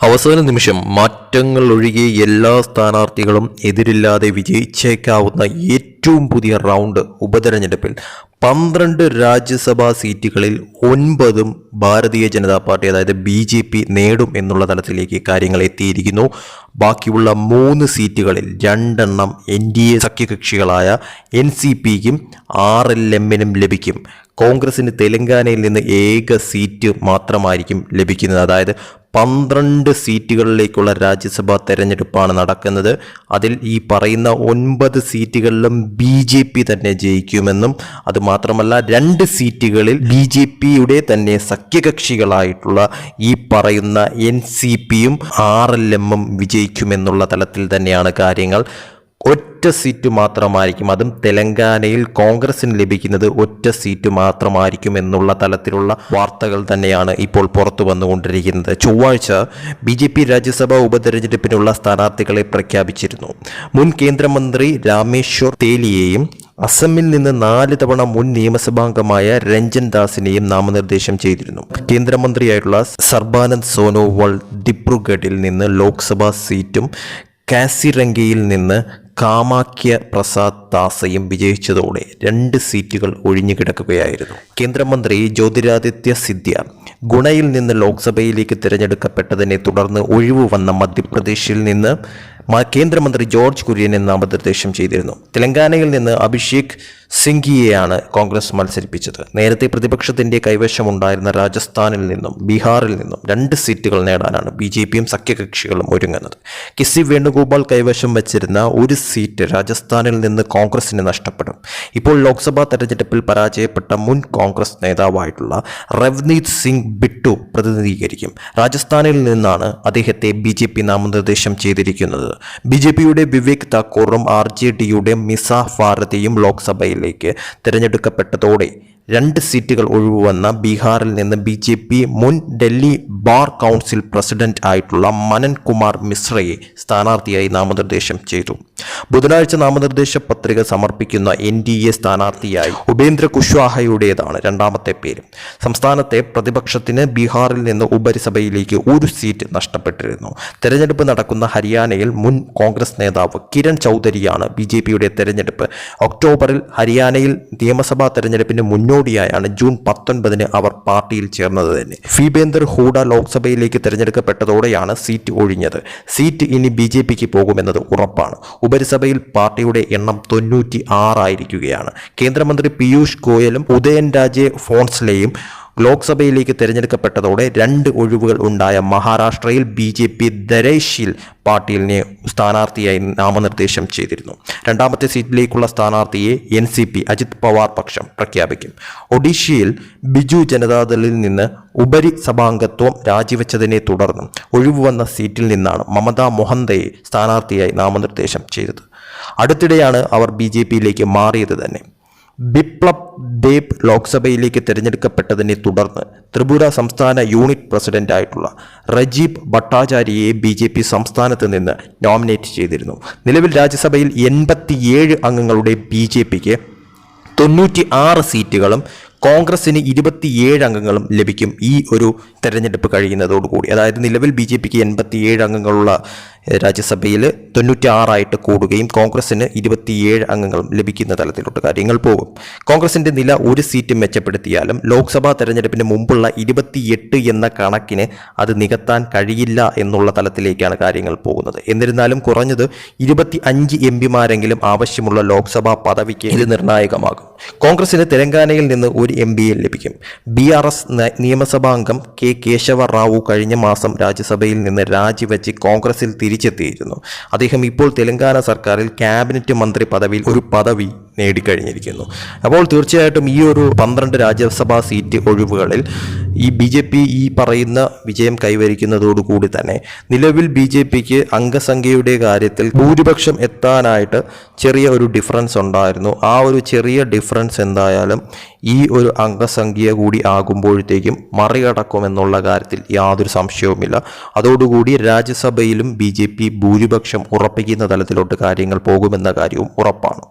അവസാന നിമിഷം മാറ്റങ്ങൾ ഒഴികെ എല്ലാ സ്ഥാനാർത്ഥികളും എതിരില്ലാതെ വിജയിച്ചേക്കാവുന്ന ഏറ്റവും പുതിയ റൗണ്ട് ഉപതെരഞ്ഞെടുപ്പിൽ പന്ത്രണ്ട് രാജ്യസഭാ സീറ്റുകളിൽ ഒൻപതും ഭാരതീയ ജനതാ പാർട്ടി അതായത് ബി നേടും എന്നുള്ള തലത്തിലേക്ക് കാര്യങ്ങൾ എത്തിയിരിക്കുന്നു. ബാക്കിയുള്ള മൂന്ന് സീറ്റുകളിൽ രണ്ടെണ്ണം എൻ ഡി എ സഖ്യകക്ഷികളായ എൻ സി പിക്കും ആർ എൽ എമ്മിനും ലഭിക്കും. കോൺഗ്രസിന് തെലങ്കാനയിൽ നിന്ന് ഏക സീറ്റ് മാത്രമായിരിക്കും ലഭിക്കുന്നത്. അതായത് പന്ത്രണ്ട് സീറ്റുകളിലേക്കുള്ള രാജ്യസഭാ തെരഞ്ഞെടുപ്പാണ് നടക്കുന്നത്. അതിൽ ഈ പറയുന്ന ഒൻപത് സീറ്റുകളിലും ബി ജെ പി തന്നെ ജയിക്കുമെന്നും അതുമാത്രമല്ല രണ്ട് സീറ്റുകളിൽ ബി ജെ പിയുടെ തന്നെ സഖ്യകക്ഷികളായിട്ടുള്ള ഈ പറയുന്ന എൻ സി പിയും ആർ എൽ എമ്മും വിജയിക്കുമെന്നുള്ള തലത്തിൽ തന്നെയാണ് കാര്യങ്ങൾ. ഒറ്റ സീറ്റ് മാത്രമായിരിക്കും അതും തെലങ്കാനയിൽ കോൺഗ്രസിന് ലഭിക്കുന്നത് ഒറ്റ സീറ്റ് മാത്രമായിരിക്കും എന്നുള്ള തലത്തിലുള്ള വാർത്തകൾ തന്നെയാണ് ഇപ്പോൾ പുറത്തു വന്നുകൊണ്ടിരിക്കുന്നത്. ചൊവ്വാഴ്ച ബി ജെ പി രാജ്യസഭാ ഉപതെരഞ്ഞെടുപ്പിനുള്ള സ്ഥാനാർത്ഥികളെ പ്രഖ്യാപിച്ചിരുന്നു. മുൻ കേന്ദ്രമന്ത്രി രാമേശ്വർ തേലിയെയും അസമിൽ നിന്ന് നാല് തവണ മുൻ നിയമസഭാംഗമായ രഞ്ജൻ ദാസിനെയും നാമനിർദ്ദേശം ചെയ്തിരുന്നു. കേന്ദ്രമന്ത്രിയായിട്ടുള്ള സർബാനന്ദ് സോനോവാൾ ഡിബ്രുഗഡിൽ നിന്ന് ലോക്സഭാ സീറ്റും കാസിരംഗയിൽ നിന്ന് കാമാക്യ പ്രസാദ് ദാസയും വിജയിച്ചതോടെ രണ്ട് സീറ്റുകൾ ഒഴിഞ്ഞു കിടക്കുകയായിരുന്നു. കേന്ദ്രമന്ത്രി ജ്യോതിരാദിത്യ സിദ്ധ്യ ഗുണയിൽ നിന്ന് ലോക്സഭയിലേക്ക് തിരഞ്ഞെടുക്കപ്പെട്ടതിനെ തുടർന്ന് ഒഴിവ് വന്ന മധ്യപ്രദേശിൽ നിന്ന് കേന്ദ്രമന്ത്രി ജോർജ് കുര്യനെ നാമനിർദ്ദേശം ചെയ്തിരുന്നു. തെലങ്കാനയിൽ നിന്ന് അഭിഷേക് സിംഘിയെയാണ് കോൺഗ്രസ് മത്സരിപ്പിച്ചത്. നേരത്തെ പ്രതിപക്ഷത്തിന്റെ കൈവശമുണ്ടായിരുന്ന രാജസ്ഥാനിൽ നിന്നും ബീഹാറിൽ നിന്നും രണ്ട് സീറ്റുകൾ നേടാനാണ് ബി ജെ പിയും സഖ്യകക്ഷികളും ഒരുങ്ങുന്നത്. കിസി വേണുഗോപാൽ കൈവശം വച്ചിരുന്ന ഒരു സീറ്റ് രാജസ്ഥാനിൽ നിന്ന് കോൺഗ്രസിന് നഷ്ടപ്പെടും. ഇപ്പോൾ ലോക്സഭാ തെരഞ്ഞെടുപ്പിൽ പരാജയപ്പെട്ട മുൻ കോൺഗ്രസ് നേതാവായിട്ടുള്ള റവ്നീത് സിംഗ് ബിട്ടു പ്രതിനിധീകരിക്കും. രാജസ്ഥാനിൽ നിന്നാണ് അദ്ദേഹത്തെ ബി നാമനിർദ്ദേശം ചെയ്തിരിക്കുന്നത്. ബി ജെ പിയുടെ വിവേക് താക്കൂറും ആർ ജെ ഡിയുടെ മിസ ഭാരതിയും ലോക്സഭയിലേക്ക് തിരഞ്ഞെടുക്കപ്പെട്ടതോടെ രണ്ട് സീറ്റുകൾ ഒഴിവുവന്ന ബീഹാറിൽ നിന്ന് ബി ജെ പി മുൻ ഡൽഹി ബാർ കൗൺസിൽ പ്രസിഡന്റ് ആയിട്ടുള്ള മനൻ കുമാർ മിശ്രയെ സ്ഥാനാർത്ഥിയായി നാമനിർദ്ദേശം ചെയ്തു. ബുധനാഴ്ച നാമനിർദ്ദേശ പത്രിക സമർപ്പിക്കുന്ന എൻ ഡി എ സ്ഥാനാർത്ഥിയായി ഉപേന്ദ്ര കുശ്വാഹയുടേതാണ് രണ്ടാമത്തെ പേര്. സംസ്ഥാനത്തെ പ്രതിപക്ഷത്തിന് ബീഹാറിൽ നിന്ന് ഉപരിസഭയിലേക്ക് ഒരു സീറ്റ് നഷ്ടപ്പെട്ടിരുന്നു. തെരഞ്ഞെടുപ്പ് നടക്കുന്ന ഹരിയാനയിൽ മുൻ കോൺഗ്രസ് നേതാവ് കിരൺ ചൗധരിയാണ് ബി ജെ പിയുടെ തെരഞ്ഞെടുപ്പ്. ഒക്ടോബറിൽ ഹരിയാനയിൽ നിയമസഭാ തെരഞ്ഞെടുപ്പിന് മുന്നോടിയായാണ് ജൂൺ പത്തൊൻപതിന് അവർ പാർട്ടിയിൽ ചേർന്നത് തന്നെ. ഫീബേന്ദർ ഹൂഡ ലോക്സഭയിലേക്ക് തിരഞ്ഞെടുക്കപ്പെട്ടതോടെയാണ് സീറ്റ് ഒഴിഞ്ഞത്. സീറ്റ് ഇനി ബി ജെ പിക്ക് പോകുമെന്നത് ഉറപ്പാണ്. ഉപരിസഭയിൽ പാർട്ടിയുടെ എണ്ണം തൊണ്ണൂറ്റി ആറായിരിക്കുകയാണ് കേന്ദ്രമന്ത്രി പീയൂഷ് ഗോയലും ഉദയൻ രാജെ ഫോൺസ്ലെയും ലോക്സഭയിലേക്ക് തിരഞ്ഞെടുക്കപ്പെട്ടതോടെ രണ്ട് ഒഴിവുകൾ ഉണ്ടായ മഹാരാഷ്ട്രയിൽ ബി ജെ പി ദരേഷിൽ പാട്ടീലിനെ സ്ഥാനാർത്ഥിയായി നാമനിർദ്ദേശം ചെയ്തിരുന്നു. രണ്ടാമത്തെ സീറ്റിലേക്കുള്ള സ്ഥാനാർത്ഥിയെ N C P Ajit Pawar പക്ഷം പ്രഖ്യാപിക്കും. ഒഡീഷയിൽ ബിജു ജനതാദളിൽ നിന്ന് ഉപരി സഭാംഗത്വം രാജിവെച്ചതിനെ തുടർന്ന് ഒഴിവ് വന്ന സീറ്റിൽ നിന്നാണ് മമതാ മൊഹന്തയെ സ്ഥാനാർത്ഥിയായി നാമനിർദ്ദേശം ചെയ്തത്. അടുത്തിടെയാണ് അവർ ബി ജെ പിയിലേക്ക് മാറിയത് തന്നെ. ബിപ്ലബ് ദേബ് ലോക്സഭയിലേക്ക് തിരഞ്ഞെടുക്കപ്പെട്ടതിനെ തുടർന്ന് ത്രിപുര സംസ്ഥാന യൂണിറ്റ് പ്രസിഡന്റായിട്ടുള്ള റജീബ് ഭട്ടാചാര്യയെ ബി ജെ പി സംസ്ഥാനത്ത് നിന്ന് നോമിനേറ്റ് ചെയ്തിരുന്നു. നിലവിൽ രാജ്യസഭയിൽ എൺപത്തിയേഴ് അംഗങ്ങളുടെ ബി ജെ പിക്ക് തൊണ്ണൂറ്റി ആറ് സീറ്റുകളും കോൺഗ്രസിന് ഇരുപത്തിയേഴ് അംഗങ്ങളും ലഭിക്കും ഈ ഒരു തെരഞ്ഞെടുപ്പ് കഴിയുന്നതോടുകൂടി. അതായത് നിലവിൽ ബി ജെ പിക്ക് എൺപത്തിയേഴ് അംഗങ്ങളുള്ള രാജ്യസഭയിൽ തൊണ്ണൂറ്റി ആറായിട്ട് കൂടുകയും കോൺഗ്രസിന് ഇരുപത്തിയേഴ് അംഗങ്ങളും ലഭിക്കുന്ന തലത്തിലോട്ട് കാര്യങ്ങൾ പോകും. കോൺഗ്രസിന്റെ നില ഒരു സീറ്റ് മെച്ചപ്പെടുത്തിയാലും ലോക്സഭാ തെരഞ്ഞെടുപ്പിന് മുമ്പുള്ള ഇരുപത്തിയെട്ട് എന്ന കണക്കിന് അത് നികത്താൻ കഴിയില്ല എന്നുള്ള തലത്തിലേക്കാണ് കാര്യങ്ങൾ പോകുന്നത്. എന്നിരുന്നാലും കുറഞ്ഞത് ഇരുപത്തി അഞ്ച് എം പിമാരെങ്കിലും ആവശ്യമുള്ള ലോക്സഭാ പദവിക്ക് ഇത് നിർണായകമാകും. കോൺഗ്രസിന് തെലങ്കാനയിൽ നിന്ന് ഒരു എം പിയെ ലഭിക്കും. ബി ആർ എസ് നിയമസഭാംഗം കെ കേശവ റാവു കഴിഞ്ഞ മാസം രാജ്യസഭയിൽ നിന്ന് രാജിവെച്ച് കോൺഗ്രസിൽ തിരിച്ചെത്തിയിരുന്നു. അദ്ദേഹം ഇപ്പോൾ തെലങ്കാന സർക്കാരിൽ ക്യാബിനറ്റ് മന്ത്രി പദവിയിൽ ഒരു പദവി നേടിക്കഴിഞ്ഞിരിക്കുന്നു. അപ്പോൾ തീർച്ചയായിട്ടും ഈ ഒരു പന്ത്രണ്ട് രാജ്യസഭാ സീറ്റ് ഒഴിവുകളിൽ ഈ ബി ജെ പി ഈ പറയുന്ന വിജയം കൈവരിക്കുന്നതോടുകൂടി തന്നെ നിലവിൽ ബി ജെ പിക്ക് അംഗസംഖ്യയുടെ കാര്യത്തിൽ ഭൂരിപക്ഷം എത്താനായിട്ട് ചെറിയ ഒരു ഡിഫറൻസ് ഉണ്ടായിരുന്നു. ആ ഒരു ചെറിയ ഡിഫറൻസ് എന്തായാലും ഈ ഒരു അംഗസംഖ്യ കൂടി ആകുമ്പോഴത്തേക്കും മറികടക്കുമെന്നുള്ള കാര്യത്തിൽ യാതൊരു സംശയവുമില്ല. അതോടുകൂടി രാജ്യസഭയിലും ബി ഭൂരിപക്ഷം ഉറപ്പിക്കുന്ന തലത്തിലോട്ട് കാര്യങ്ങൾ പോകുമെന്ന കാര്യവും ഉറപ്പാണ്.